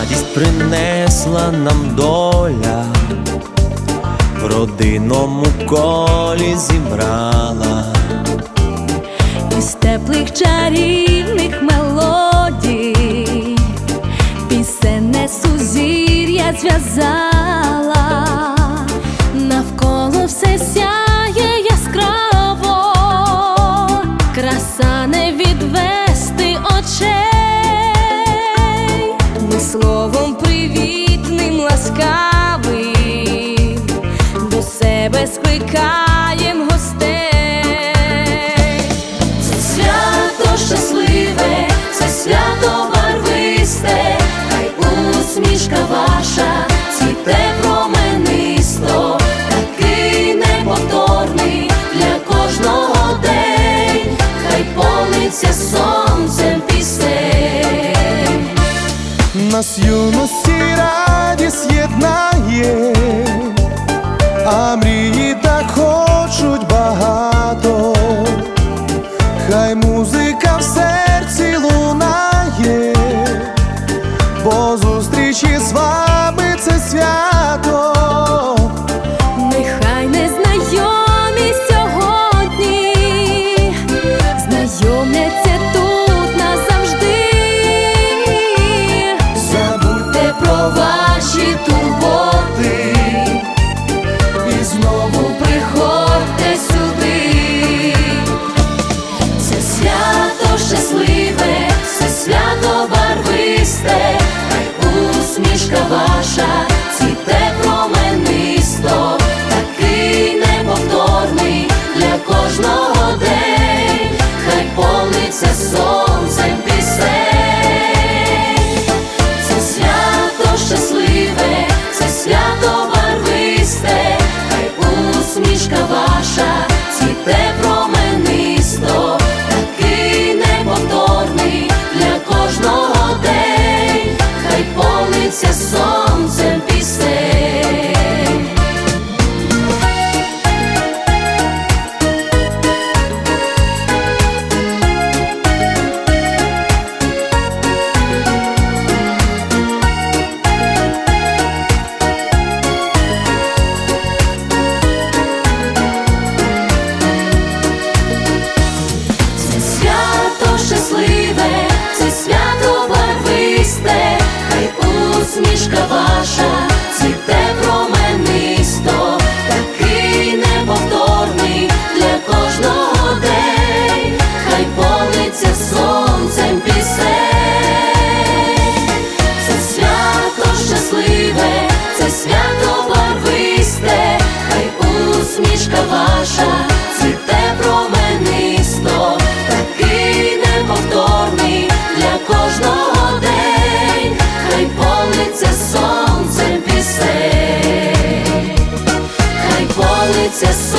радість принесла нам доля, в родинному колі зібрала. Із теплих чарівних мелодій, пісенне сузір'я зв'язала. Навколо все сяє нас юності радість єднає, а мрії так хочуть багато, хай музика в серці лунає, бо зустрічі з вами. Texas.